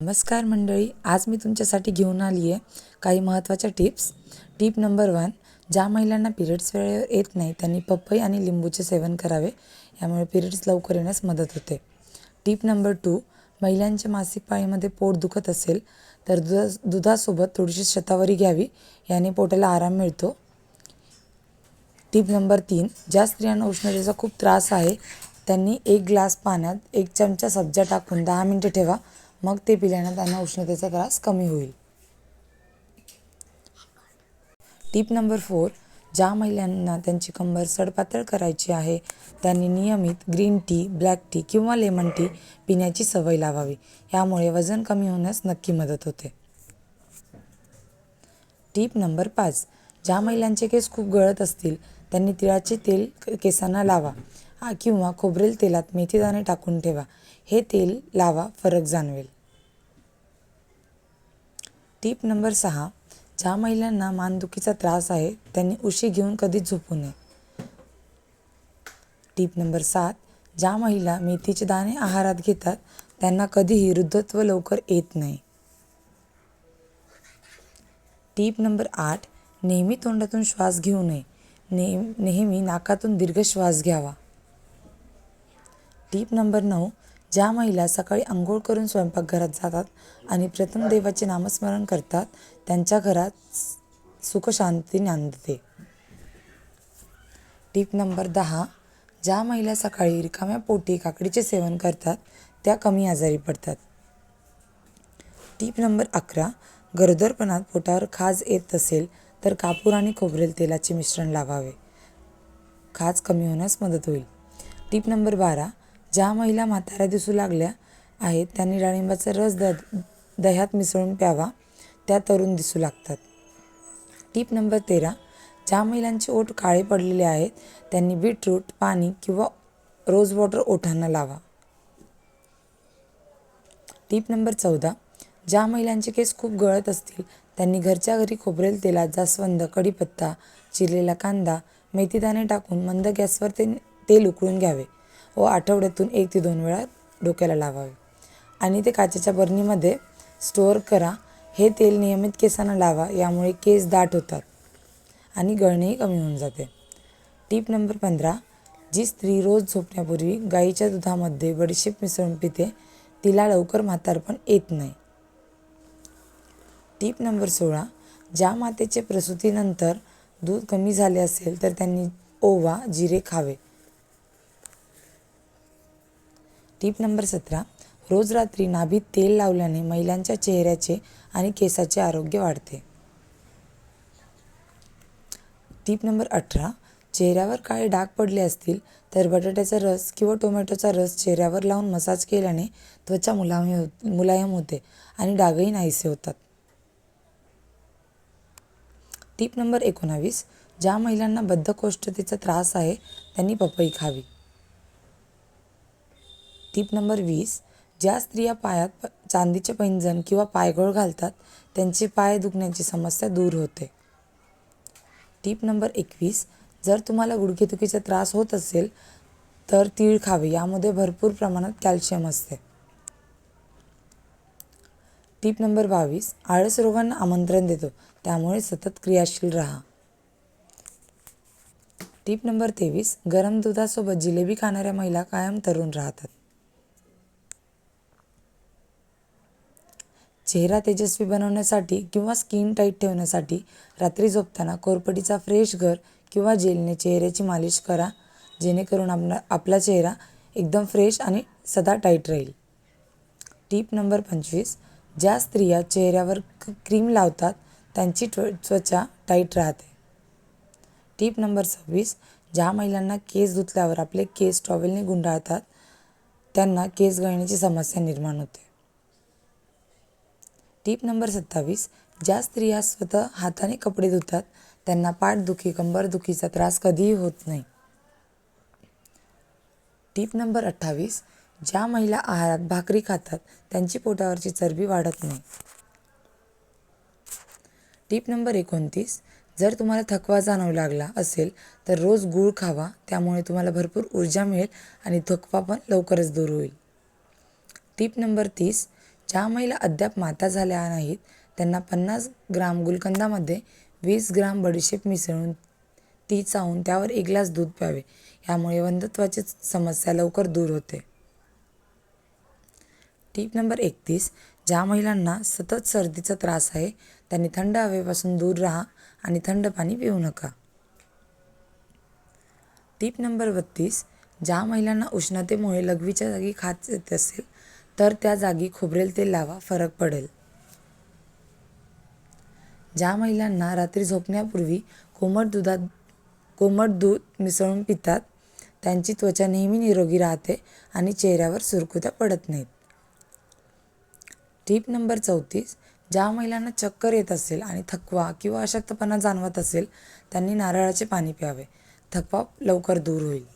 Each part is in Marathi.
नमस्कार मंडळी आज मी तुमच्यासाठी घेऊन आली आहे काही महत्त्वाच्या टिप्स. टिप नंबर वन ज्या महिलांना पिरियड्स वेळेवर येत नाही त्यांनी पपई आणि लिंबूचे सेवन करावे. यामुळे पिरियड्स लवकर येण्यास मदत होते. टिप नंबर टू महिलांच्या मासिक पाळीमध्ये पोट दुखत असेल तर दुधा दुधासोबत थोडीशी शतावरी घ्यावी याने पोटाला आराम मिळतो. टिप नंबर तीन ज्या स्त्रियांना उष्णतेचा खूप त्रास आहे त्यांनी एक ग्लास पाण्यात एक चमचा सब्जा टाकून दहा मिनटं ठेवा. मग ते पिल्यानं त्यांना उष्णतेचा त्रास कमी होईल. टीप नंबर फोर ज्या महिलांना त्यांची कंबर सडपातळ करायची आहे त्यांनी नियमित ग्रीन टी ब्लॅक टी किंवा लेमन टी पिण्याची सवय लावावी. यामुळे वजन कमी होण्यास नक्की मदत होते. टीप नंबर पाच ज्या महिलांचे केस खूप गळत असतील त्यांनी तिळाचे तेल केसांना लावा. हा किंवा खोबरेल तेलात मेथीदाणे टाकून ठेवा. हे तेल लावा फरक जाणवेल. टीप नंबर सहा. ज्या महिलांना मानदुखीचा त्रास आहे त्यांनी उशी घेऊन कधीच झोपू नये. टीप नंबर सात. ज्या महिला मेथीचे दाणे आहारात घेतात त्यांना कधीही वृद्धत्व लवकर येत नाही. टीप नंबर आठ. नेहमी तोंडातून श्वास घेऊ नये. नेह नेहमी नाकातून दीर्घ श्वास घ्यावा. टीप नंबर नऊ ज्या महिला सकाळी आंघोळ करून स्वयंपाकघरात जातात आणि प्रथम देवाचे नामस्मरण करतात त्यांच्या घरात सुखशांती नांदते. टीप नंबर दहा ज्या महिला सकाळी रिकाम्या पोटी काकडीचे सेवन करतात त्या कमी आजारी पडतात. टीप नंबर अकरा गरोदरपणात पोटावर खाज येत असेल तर कापूर आणि खोबरेल तेलाचे मिश्रण लावावे. खाज कमी होण्यास मदत होईल. टीप नंबर बारा ज्या महिला म्हाताऱ्या दिसू लागल्या आहेत त्यांनी डाळिंबाचा रस द दह्यात मिसळून प्यावा त्या तरुण दिसू लागतात. टीप नंबर तेरा. ज्या महिलांचे ओठ काळे पडलेले आहेत त्यांनी बीटरूट पाणी किंवा रोज वॉटर ओठांना लावा. टीप नंबर चौदा. ज्या महिलांचे केस खूप गळत असतील त्यांनी घरच्या घरी खोबरेल तेलात जास्वंद कढीपत्ता चिरलेला कांदा मेथीदाणे टाकून मंद गॅसवर ते तेल उकळून घ्यावे. व आठवड्यातून एक ते दोन वेळा डोक्याला लावावे. आणि ते काचेच्या बरणीमध्ये स्टोअर करा. हे तेल नियमित केसांना लावा यामुळे केस दाट होतात आणि गळणेही कमी होऊन जाते. टीप नंबर पंधरा जी स्त्री रोज झोपण्यापूर्वी गाईच्या दुधामध्ये बडीशेप मिसळून पिते तिला लवकर म्हातारपण येत नाही. टीप नंबर सोळा ज्या मातेचे प्रसूतीनंतर दूध कमी झाले असेल तर त्यांनी ओवा जिरे खावे. टीप नंबर सतरा. रोज रात्री नाभीत तेल लावल्याने महिलांच्या चेहऱ्याचे आणि केसाचे आरोग्य वाढते. टीप नंबर अठरा. चेहऱ्यावर काळे डाग पडले असतील तर बटाट्याचा रस किंवा टोमॅटोचा रस चेहऱ्यावर लावून मसाज केल्याने त्वचा मुलायम हो मुलायम होते आणि डागही नाहीसे होतात. टीप नंबर एकोणावीस. ज्या महिलांना बद्धकोष्ठतेचा त्रास आहे त्यांनी पपई खावी. टीप नंबर वीस ज्या स्त्रिया पायात चांदीचे पैंजण किंवा पायघोळ घालतात त्यांचे पाय दुखण्याची समस्या दूर होते. टीप नंबर एकवीस जर तुम्हाला गुडघेदुखीचा त्रास होत असेल तर तीळ खावे यामध्ये भरपूर प्रमाणात कॅल्शियम असते. टीप नंबर बावीस आळस रोगांना आमंत्रण देतो त्यामुळे सतत क्रियाशील राहा. टीप नंबर तेवीस गरम दुधासोबत जिलेबी खाणाऱ्या महिला कायम तरुण राहतात. चेहरा तेजस्वी बनवण्यासाठी किंवा स्किन टाईट ठेवण्यासाठी रात्री झोपताना कोरपडीचा फ्रेश घर किंवा जेलने चेहऱ्याची मालिश करा जेणेकरून आपला आपला चेहरा एकदम फ्रेश आणि सदा टाईट राहील. टीप नंबर पंचवीस. ज्या स्त्रिया चेहऱ्यावर क- क्रीम लावतात त्यांची त्व त्वचा टाईट राहते. टीप नंबर सव्वीस. ज्या महिलांना केस धुतल्यावर आपले केस टॉवेलने गुंडाळतात त्यांना केस गळण्याची समस्या निर्माण होते. टीप नंबर सत्तावीस ज्या स्त्रिया स्वतः हाताने कपडे धुतात त्यांना पाठदुखी कंबरदुखीचा त्रास कधीही होत नाही. टीप नंबर अठ्ठावीस ज्या महिला आहारात भाकरी खातात त्यांची पोटावरची चरबी वाढत नाही. टीप नंबर एकोणतीस जर तुम्हाला थकवा जाणवू लागला असेल तर रोज गूळ खावा त्यामुळे तुम्हाला भरपूर ऊर्जा मिळेल आणि थकवा पण लवकरच दूर होईल. टीप नंबर तीस ज्या महिला अद्याप माता झाल्या नाहीत त्यांना पन्नास ग्राम गुलकंदामध्ये वीस ग्राम बडीशेप मिसळून ती चावून त्यावर एक ग्लास दूध प्यावे. यामुळे वंधत्वाची समस्या लवकर दूर होते. टीप नंबर एकतीस. ज्या महिलांना सतत सर्दीचा त्रास आहे त्यांनी थंड हवेपासून दूर राहा आणि थंड पाणी पिऊ नका. टीप नंबर बत्तीस. ज्या महिलांना उष्णतेमुळे लघवीच्या जागी खात येत असेल तर त्या जागी खोबरेल तेल लावा फरक पडेल. ज्या महिलांना रात्री झोपण्यापूर्वी कोमट दुधात कोमट दूध मिसळून पितात त्यांची त्वचा नेहमी निरोगी राहते आणि चेहऱ्यावर सुरकुत्या पडत नाहीत. टीप नंबर चौतीस ज्या महिलांना चक्कर येत असेल आणि थकवा किंवा अशक्तपणा जाणवत असेल त्यांनी नारळाचे पाणी प्यावे. थकवा लवकर दूर होईल.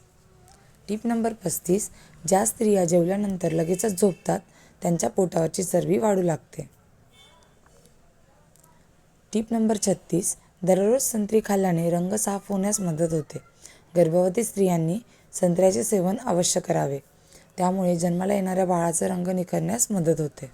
टीप नंबर पस्तीस ज्या स्त्रिया जेवल्यानंतर लगेचच झोपतात त्यांच्या पोटावरची चरबी वाढू लागते. टीप नंबर छत्तीस दररोज संत्री खाल्ल्याने रंग साफ होण्यास मदत होते. गर्भवती स्त्रियांनी संत्र्याचे सेवन अवश्य करावे. त्यामुळे जन्माला येणाऱ्या बाळाचा रंग निखरण्यास मदत होते.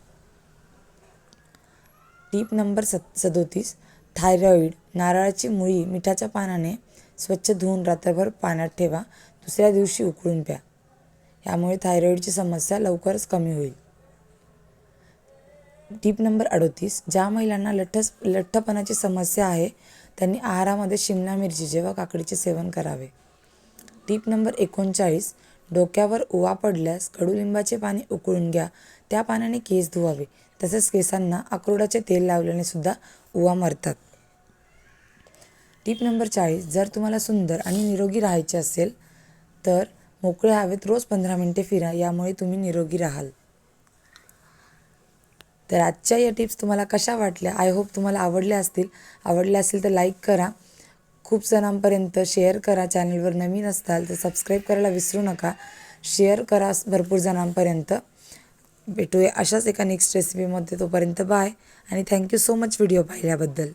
टीप नंबर सत सदोतीस थायरॉईड नारळाची मुळी मिठाच्या पानाने स्वच्छ धुवून रात्रभर पाण्यात ठेवा. दुसऱ्या दिवशी उकळून प्या. यामुळे थायरॉईडची समस्या लवकरच कमी होईल. टीप नंबर अडोतीस. ज्या महिलांना लठ्ठस लठ्ठपणाची समस्या आहे त्यांनी आहारामध्ये शिमला मिरचीचे व काकडीचे सेवन करावे. टीप नंबर एकोणचाळीस. डोक्यावर उवा पडल्यास कडुलिंबाचे पाणी उकळून घ्या. त्या पाण्याने केस धुवावे. तसेच केसांना अक्रोडाचे तेल लावल्याने सुद्धा उवा मरतात. टीप नंबर चाळीस. जर तुम्हाला सुंदर आणि निरोगी राहायचे असेल तर मोकळ्या हवेत रोज पंधरा मिनटे फिरा यामुळे तुम्ही निरोगी राहाल. तर आजच्या या टिप्स तुम्हाला कशा वाटल्या? आय होप तुम्हाला आवडल्या असतील. आवडल्या असतील तर लाईक करा. खूप जणांपर्यंत शेअर करा. चॅनलवर नवीन असताल तर सबस्क्राईब करायला विसरू नका. शेअर करा भरपूर जणांपर्यंत. भेटूया अशाच एका नेक्स्ट रेसिपीमध्ये तोपर्यंत बाय आणि थँक्यू सो मच व्हिडिओ पाहिल्याबद्दल.